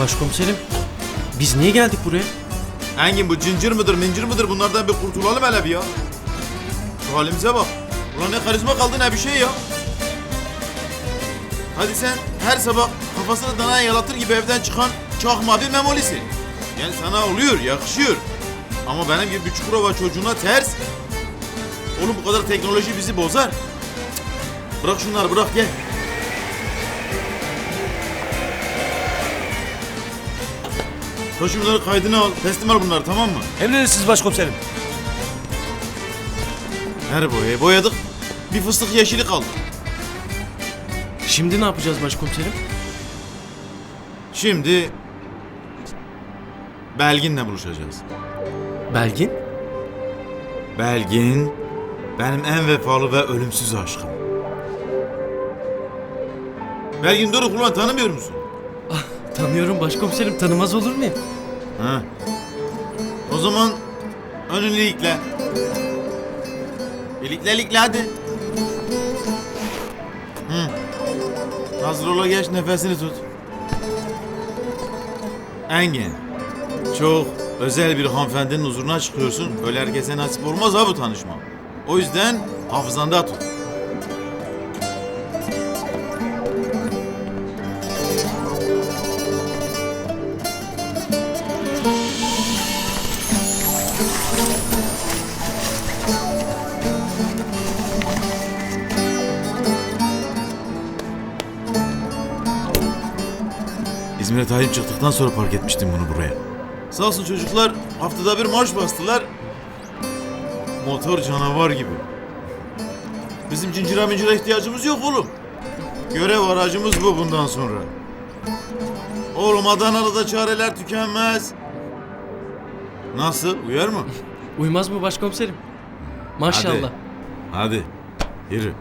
Başkomiserim biz niye geldik buraya? Engin bu cincir mıdır mincir mıdır bunlardan bir kurtulalım hele bir ya. Şu halimize bak. Ulan ne karizma kaldı ne bir şey ya. Hadi sen her sabah kafasını danaya yalatır gibi evden çıkan çakma bir memolisin. Yani sana oluyor, yakışıyor. Ama benim gibi bir Çukurova çocuğuna ters. Oğlum bu kadar teknoloji bizi bozar. Bırak şunları bırak gel. Şunları kaydını al. Teslim al bunları tamam mı? Emredersiniz başkomiserim. Her boyayı boyadık. Bir fıstık yeşili kaldı. Şimdi ne yapacağız başkomiserim? Şimdi Belgin'le buluşacağız. Belgin? Belgin benim en vefalı ve ölümsüz aşkım. Belgin Doruk ulan tanımıyor musun? Tanıyorum başkomiserim tanımaz olur muyum? Ha. O zaman önünü ilikle. İlikle ilikle hadi. Hı. Hazır ola geç nefesini tut. Engin. Çok özel bir hanımefendinin huzuruna çıkıyorsun. Öyle herkese nasip olmaz ha bu tanışma. O yüzden hafızanda tut. İzmir'e tayin çıktıktan sonra park etmiştim bunu buraya. Sağ olsun çocuklar haftada bir marş bastılar. Motor canavar gibi. Bizim cincire mincire ihtiyacımız yok oğlum. Görev aracımız bu bundan sonra. Oğlum Adana'da çareler tükenmez. Nasıl? Uyar mı? Uymaz mı başkomiserim? Maşallah. Hadi. Yürü.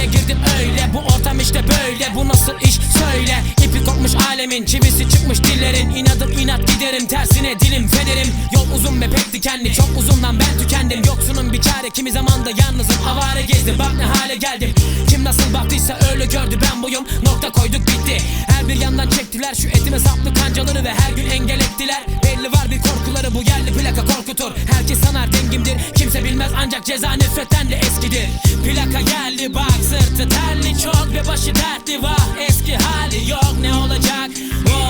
İçine girdim öyle. Bu ortam işte böyle. Bu nasıl iş? Söyle. İpi kopmuş alemin çivisi çıkmış dillerin. İnadım inat giderim. Tersine dilim federim. Yol uzun ve pek dikenli. Çok uzundan ben tükendim. Yoksunun bir çare. Kimi zaman da yalnızım. Avare gezdim. Bak ne hale geldim. Kim nasıl baktıysa öyle gördü. Ben buyum. Nokta koyduk bitti. Her bir yandan çektiler. Şu etime saplı kancaları Ve her gün engel ettiler Belli var bir korkuları bu yerli plaka korkutur. Herkes sanar dengimdir kimse bilmez ancak ceza nefretten de eskidir. Plaka geldi bak sırtı terli çok ve başı dertli. Var Eski hali yok ne olacak? Wow,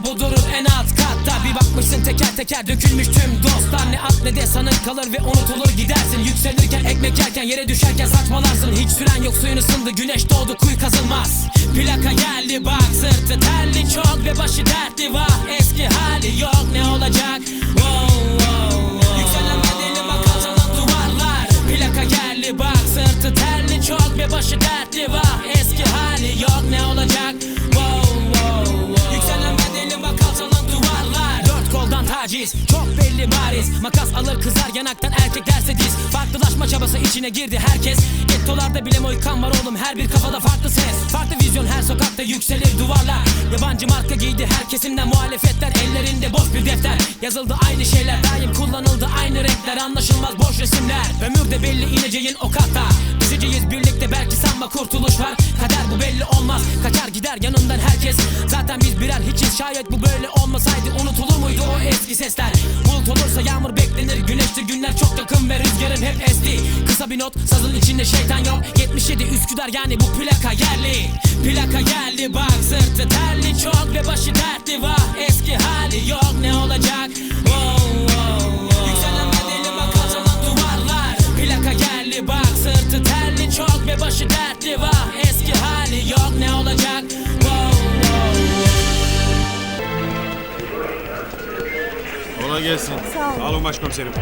bu durur en alt katta. Bir bakmışsın teker teker dökülmüş tüm dostlar. Ne at ne de sanık kalır ve unutulur gidersin. Yükselirken ekmek yerken yere düşerken saçmalarsın. Hiç süren yok suyun ısındı güneş doğdu kuyu kazılmaz. Plaka geldi bak sırtı terli. Çok ve başı dertli var Eski hali yok. Ne olacak? Wow, wow, wow. Yükselen bedeli bak alçalan duvarlar. Plaka geldi bak sırtı terli. Çok ve başı dertli var Eski hali yok. Ne olacak taciz Çok belli bariz. Makas alır kızar yanaktan erkek derse diz. Farklılaşma çabası içine girdi herkes. Gettolarda bile moykan var oğlum her bir kafada farklı ses. Farklı vizyon her sokakta yükselir duvarlar. Yabancı marka giydi her kesimden muhalefetler. Ellerinde boş bir defter. Yazıldı aynı şeyler daim kullanıldı aynı renkler. Anlaşılmaz boş resimler. Ömür de belli ineceğin o kata Düşeceğiz birlikte belki sanma kurtuluş var. Kader bu belli olmaz. Kaçar gider yanından herkes. Zaten biz birer hiçiz. Şayet bu böyle olmasaydı Unutulur muydu o eski sesler? Bulut olursa yağmur beklenir. Güneştir günler çok yakın ve rüzgarın hep esti. Kısa bir not sazın içinde şeytan yok. 77 Üsküdar yani bu plaka yerli. Plaka geldi bak sırtı terli. Çok Ve başı dertli. Vah eski hali yok. Ne olacak? Wow. Geldi bak sırtı terli çok Ve başı dertli vah eski hali yok ne olacak wow, wow. Kolay gelsin. Sağ olun. Alın başkomiserim.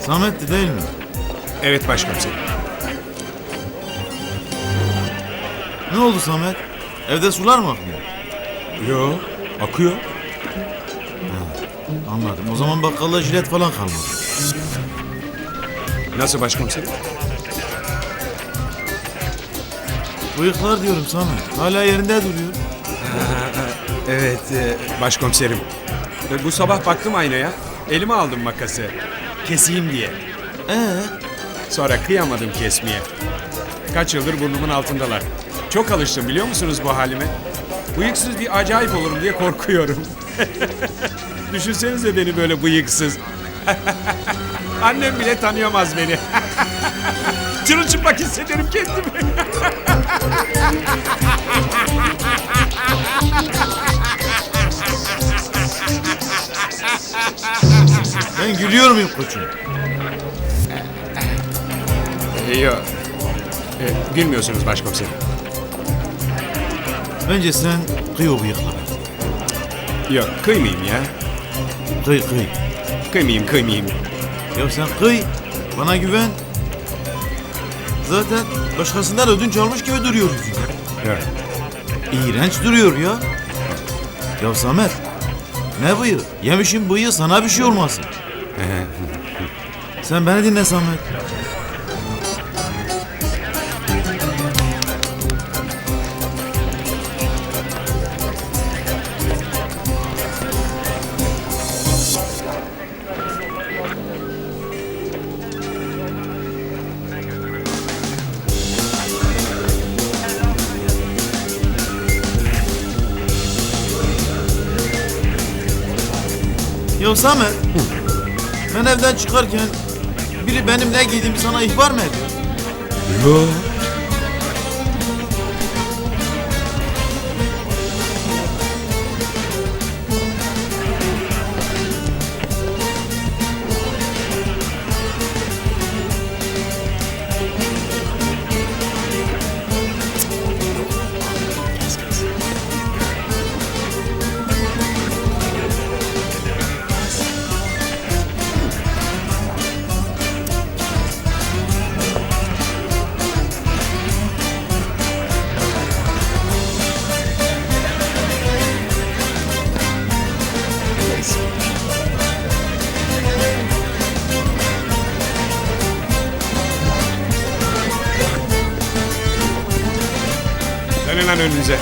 Samet'ti değil mi? Evet başkomiserim. Ne oldu Samet? Evde sular mı akmıyor? Yo, akıyor. Anladım. O zaman bakkalda jilet falan kalmadı. Nasıl başkomiserim? Bıyıklar diyorum Samet. Hala yerinde duruyor. Evet, e, başkomiserim. E, bu sabah baktım aynaya. Elime aldım makası. Keseyim diye. Ee, Sonra kıyamadım kesmeye. Kaç yıldır burnumun altındalar. Çok alıştım biliyor musunuz bu halime? Bıyıksız bir acayip olurum diye korkuyorum. Düşünsenize beni böyle bıyıksız. Annem bile tanıyamaz beni. Çırılçıplak hissederim kendimi. ben gülüyor muyum koçum? Yok. E, gülmüyorsunuz başkomiserim. Bence sen kıy o bıyıkları. Yok kıymayayım ya. Kıy kıy. Kıymayayım kıymayayım. Ya sen kıy. Bana güven. Zaten başkasından ödünç almış gibi duruyor yüzünde. Yok. İğrenç duruyor ya. Ya Samet. Ne bıyığı? Yemişin bıyığı sana bir şey olmasın. Sen beni dinle Samet. Ya Samet. Ben evden çıkarken biri benim ne giydiğimi sana ihbar mı ediyor? Yok. Lan önünüze.